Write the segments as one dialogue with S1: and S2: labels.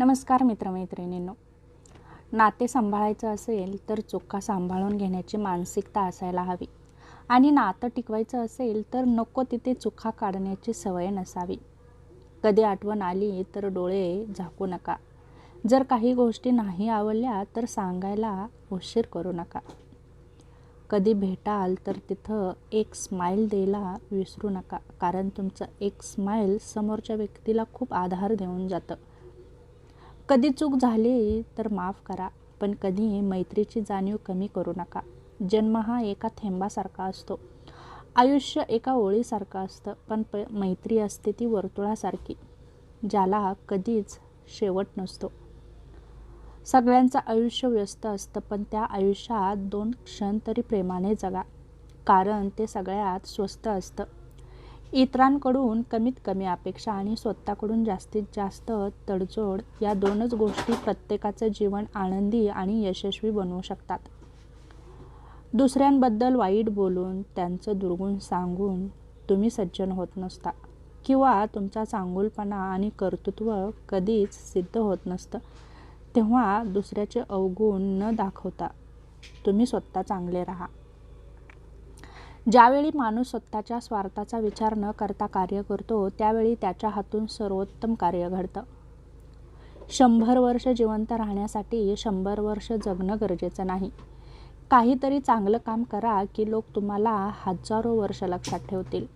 S1: नमस्कार मित्रमैत्रिणींनो. नाते सांभाळायचं असेल तर चोखा सांभाळून घेण्याची मानसिकता असायला हवी. आणि नातं टिकवायचं असेल तर नको तिथे चुका काढण्याची सवय नसावी. कधी आठवण आली तर डोळे झाकू नका. जर काही गोष्टी नाही आवडल्या तर सांगायला उशीर करू नका. कधी भेटाल तर तिथं एक स्माईल द्यायला विसरू नका. कारण तुमचं एक स्माईल समोरच्या व्यक्तीला खूप आधार देऊन जातं. कधी चूक झाली तर माफ करा पण कधी मैत्रीची जाणीव कमी करू नका. जन्म हा एका थेंबासारखा असतो. आयुष्य एका ओळीसारखं असतं पण प मैत्री असते ती वर्तुळासारखी ज्याला कधीच शेवट नसतो. सगळ्यांचं आयुष्य व्यस्त असतं पण त्या आयुष्यात दोन क्षण तरी प्रेमाने जगा कारण ते सगळ्यात स्वस्त असतं. इतरांकडून कमीत कमी अपेक्षा आणि स्वतःकडून जास्तीत जास्त तडजोड या दोनच गोष्टी प्रत्येकाचं जीवन आनंदी आणि यशस्वी बनवू शकतात. दुसऱ्यांबद्दल वाईट बोलून त्यांचं दुर्गुण सांगून तुम्ही सज्जन होत नसता किंवा तुमचा चांगुलपणा आणि कर्तृत्व कधीच सिद्ध होत नसतं तेव्हा दुसऱ्याचे अवगुण न दाखवता तुम्ही स्वतः चांगले राहा. ज्यावेळी माणूस स्वतःच्या स्वार्थाचा विचार न करता कार्य करतो त्यावेळी त्याच्या हातून सर्वोत्तम कार्य घडतं. शंभर वर्ष जिवंत राहण्यासाठी शंभर वर्ष जगणं गरजेचं नाही. काहीतरी चांगलं काम करा की लोक तुम्हाला हजारो वर्ष लक्षात ठेवतील.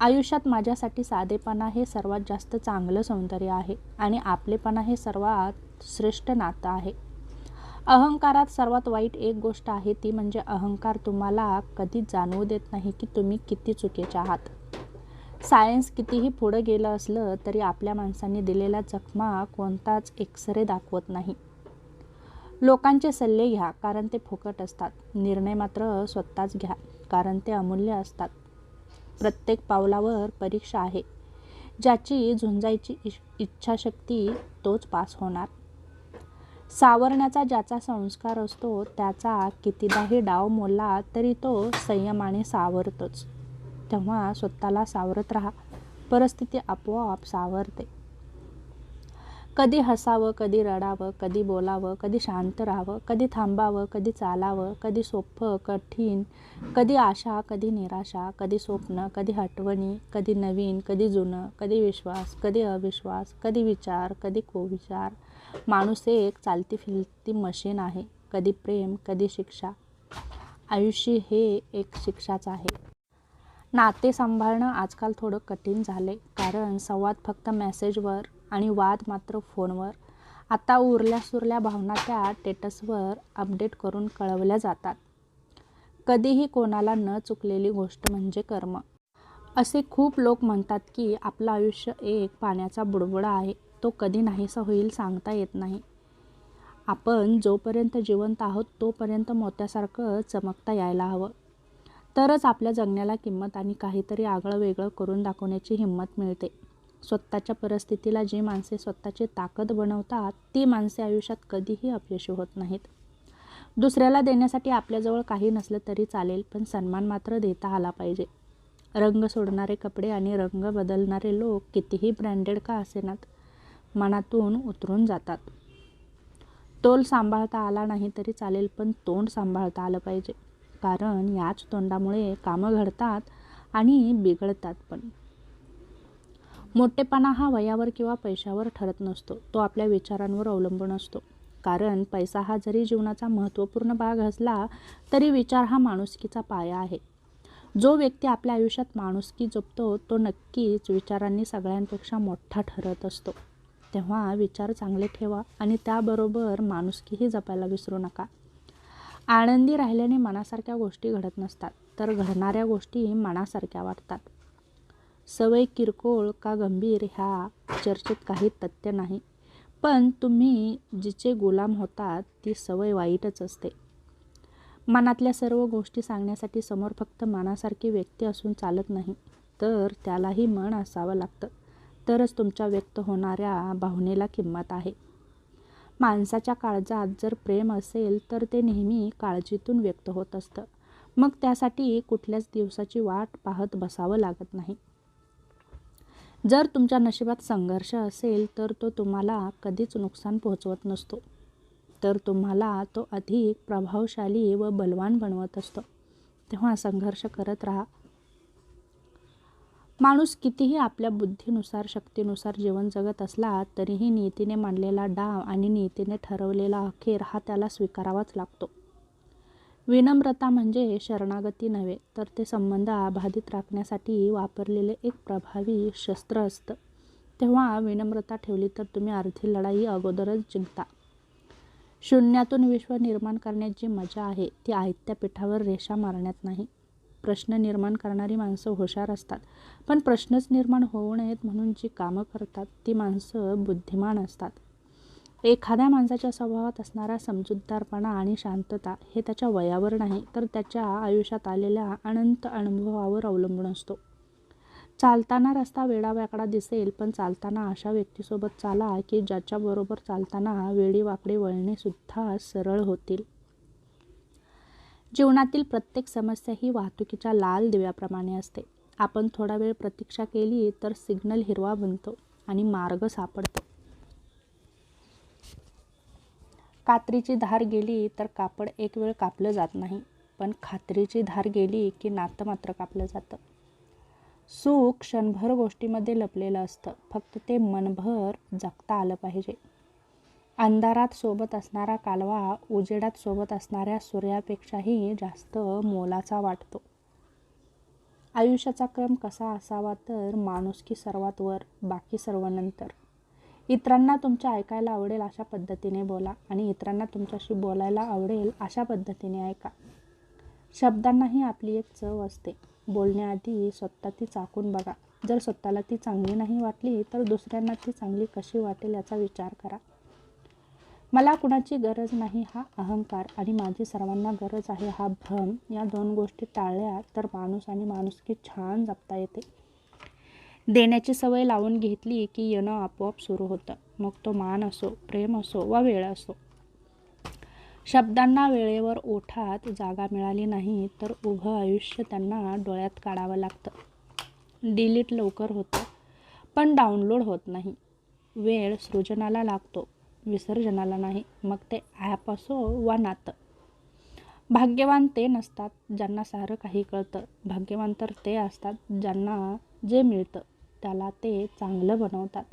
S1: आयुष्यात माझ्यासाठी साधेपणा हे सर्वात जास्त चांगलं सौंदर्य आहे आणि आपलेपणा हे सर्वात श्रेष्ठ नातं आहे. अहंकारात सर्वात वाईट एक गोष्ट आहे ती म्हणजे अहंकार तुम्हाला कधीच जाणवू देत नाही की तुम्ही किती चुकीचे आहात. सायन्स कितीही पुढं गेलं असलं तरी आपल्या माणसांनी दिलेल्या जखमा कोणताच एक्सरे दाखवत नाही. लोकांचे सल्ले घ्या कारण ते फुकट असतात. निर्णय मात्र स्वतःच घ्या कारण ते अमूल्य असतात. प्रत्येक पावलावर परीक्षा आहे. ज्याची झुंजायची इच्छाशक्ती तोच पास होणार. सावरण्याचा ज्याचा संस्कार असतो त्याचा कितीदाही डाव मोडला तरी तो संयमाने सावरतोच. तेव्हा स्वतःला सावरत राहा. परिस्थिती आपोआप सावरते. कधी हसावं कधी रडावं कधी बोलावं कधी शांत राहावं कधी थांबावं कधी चालावं कधी सोपं कठीण कधी आशा कधी निराशा कधी स्वप्न कधी हटवणी कधी नवीन कधी जुनं कधी विश्वास कधी अविश्वास कधी विचार कधी कोविचार. माणूस हे एक चालती फिरती मशीन आहे. कधी प्रेम कधी शिक्षा. आयुष्य हे एक शिक्षाच आहे. नाते सांभाळणं आजकाल थोडं कठीण झाले कारण संवाद फक्त मेसेजवर आणि वाद मात्र फोनवर. आता उरल्या सुरल्या भावना त्या टेटसवर अपडेट करून कळवल्या जातात. कधीही कोणाला न चुकलेली गोष्ट म्हणजे कर्म. असे खूप लोक म्हणतात की आपलं आयुष्य एक पाण्याचा बुडबुडा आहे. तो कधी नाहीसा होईल सांगता येत नाही. आपण जोपर्यंत जिवंत आहोत तोपर्यंत मोत्यासारखं चमकता यायला हवं. तरच आपल्या जगण्याला किंमत आणि काहीतरी आगळं वेगळं करून दाखवण्याची हिंमत मिळते. स्वतःच्या परिस्थितीला जी माणसे स्वतःची ताकद बनवतात ती माणसे आयुष्यात कधीही अपयशी होत नाहीत. दुसऱ्याला देण्यासाठी आपल्याजवळ काही नसलं तरी चालेल पण सन्मान मात्र देता आला पाहिजे. रंग सोडणारे कपडे आणि रंग बदलणारे लोक कितीही ब्रँडेड का असेनात मनातून उतरून जातात. तोल सांभाळता आला नाही तरी चालेल पण तोंड सांभाळता आलं पाहिजे. कारण याच तोंडामुळे कामं घडतात आणि बिघडतात पण. मोठेपणा हा वयावर किंवा पैशावर ठरत नसतो. तो आपल्या विचारांवर अवलंबून असतो. कारण पैसा हा जरी जीवनाचा महत्त्वपूर्ण भाग असला तरी विचार हा माणुसकीचा पाया आहे. जो व्यक्ती आपल्या आयुष्यात माणुसकी जपतो तो नक्कीच विचारांनी सगळ्यांपेक्षा मोठा ठरत असतो. तेव्हा विचार चांगले ठेवा आणि त्याबरोबर माणुसकीही जपायला विसरू नका. आनंदी राहिल्याने मनासारख्या गोष्टी घडत नसतात तर घडणाऱ्या गोष्टी मनासारख्या वाटतात. सवय किरकोळ का गंभीर ह्या चर्चेत काही तथ्य नाही. पण तुम्ही जिचे गुलाम होतात ती सवय वाईटच असते. मनातल्या सर्व गोष्टी सांगण्यासाठी समोर फक्त मनासारखी व्यक्ती असून चालत नाही तर त्यालाही मन असावं लागतं. तरच तुमच्या व्यक्त होणाऱ्या भावनेला किंमत आहे. माणसाच्या काळजात जर प्रेम असेल तर ते नेहमी काळजीतून व्यक्त होत असतं. मग त्यासाठी कुठल्याच दिवसाची वाट पाहत बसावं लागत नाही. जर तुमच्या नशिबात संघर्ष असेल तर तो तुम्हाला कधीच नुकसान पोहोचवत नसतो. तर तुम्हाला तो अधिक प्रभावशाली व बलवान बनवत असतो. तेव्हा संघर्ष करत राहा. माणूस कितीही आपल्या बुद्धीनुसार शक्तीनुसार जीवन जगत असला तरीही नीतीने मांडलेला डाव आणि नीतीने ठरवलेला अखेर हा त्याला स्वीकारावाच लागतो. विनम्रता म्हणजे शरणागती नव्हे तर ते संबंध अबाधित राखण्यासाठी वापरलेले एक प्रभावी शस्त्र असतं. तेव्हा विनम्रता ठेवली तर तुम्ही अर्धी लढाई अगोदरच जिंकता. शून्यातून विश्व निर्माण करण्याची मजा आहे ती आयत्या पिठावर रेषा मारण्यात नाही. प्रश्न निर्माण करणारी माणसं हुशार असतात पण प्रश्नच निर्माण होऊ नयेत म्हणून जी कामं करतात ती माणसं बुद्धिमान असतात. एखाद्या माणसाच्या स्वभावात असणारा समजूतदारपणा आणि शांतता हे त्याच्या वयावर नाही तर त्याच्या आयुष्यात आलेल्या अनंत अनुभवावर अवलंबून असतो. चालताना रस्ता वेडावाकडा दिसेल पण चालताना अशा व्यक्तीसोबत चाला की ज्याच्याबरोबर चालताना वेडीवाकडे वळणेसुद्धा सरळ होतील. जीवनातील प्रत्येक समस्या ही वाहतुकीच्या लाल दिव्याप्रमाणे असते. आपण थोडा वेळ प्रतीक्षा केली तर सिग्नल हिरवा बनतो आणि मार्ग सापडतो. कात्रीची धार गेली तर कापड एक वेळ कापलं जात नाही. पण खात्रीची धार गेली की नातं मात्र कापलं जातं. सुख क्षणभर गोष्टीमध्ये लपलेलं असतं. फक्त ते मनभर जगता आलं पाहिजे. अंधारात सोबत असणारा कालवा उजेडात सोबत असणाऱ्या सूर्यापेक्षाही जास्त मोलाचा वाटतो. आयुष्याचा क्रम कसा असावा तर माणुसकी सर्वात वर बाकी सर्व नंतर. इतरांना तुमच्या ऐकायला आवडेल अशा पद्धतीने बोला आणि इतरांना तुमच्याशी बोलायला आवडेल अशा पद्धतीने ऐका. शब्दांनाही आपली एक चव असते. बोलण्याआधी स्वतः ती चाकून बघा. जर स्वतःला ती चांगली नाही वाटली तर दुसऱ्यांना ती चांगली कशी वाटेल याचा विचार करा. मला कुणाची गरज नाही हा अहंकार आणि माझी सर्वांना गरज आहे हा भ्रम. या दोन गोष्टी टाळल्या तर माणूस आणि माणुसकी छान जपता येते. देण्याची सवय लावून घेतली की येणं आपोआप सुरू होतं. मग तो मान असो प्रेम असो वा वेळ असो. शब्दांना वेळेवर ओठात जागा मिळाली नाही तर उभं आयुष्य त्यांना डोळ्यात काढावं लागतं. डिलीट लवकर होतं पण डाउनलोड होत नाही. वेळ सृजनाला लागतो विसर्जनाला नाही. मग ते ॲप असो वा नातं. भाग्यवान ते नसतात ज्यांना सारं काही कळतं. भाग्यवान तर ते असतात ज्यांना जे मिळतं. त्याला ते चांगलं बनवतात.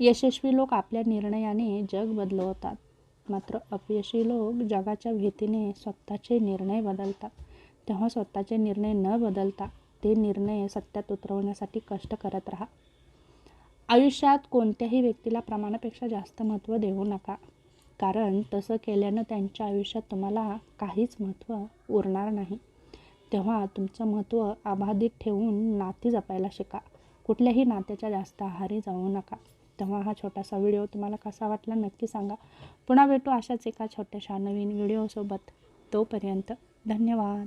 S1: यशस्वी लोक आपल्या निर्णयाने जग बदलवतात. मात्र अपयशी लोक जगाच्या भीतीने स्वतःचे निर्णय बदलतात. तेव्हा स्वतःचे निर्णय न बदलता ते निर्णय सत्यात उतरवण्यासाठी कष्ट करत राहा. आयुष्यात कोणत्याही व्यक्तीला प्रमाणापेक्षा जास्त महत्त्व देऊ नका. कारण तसं केल्यानं त्यांच्या आयुष्यात तुम्हाला काहीच महत्त्व उरणार नाही. तेव्हा तुमचं महत्त्व अबाधित ठेवून नाती जपायला शिका. कुठल्याही नात्याच्या जास्त आहारी जाऊ नका. तेव्हा हा छोटासा व्हिडिओ तुम्हाला कसा वाटला नक्की सांगा. पुन्हा भेटू अशाच एका छोट्याशा नवीन व्हिडिओसोबत. तोपर्यंत धन्यवाद.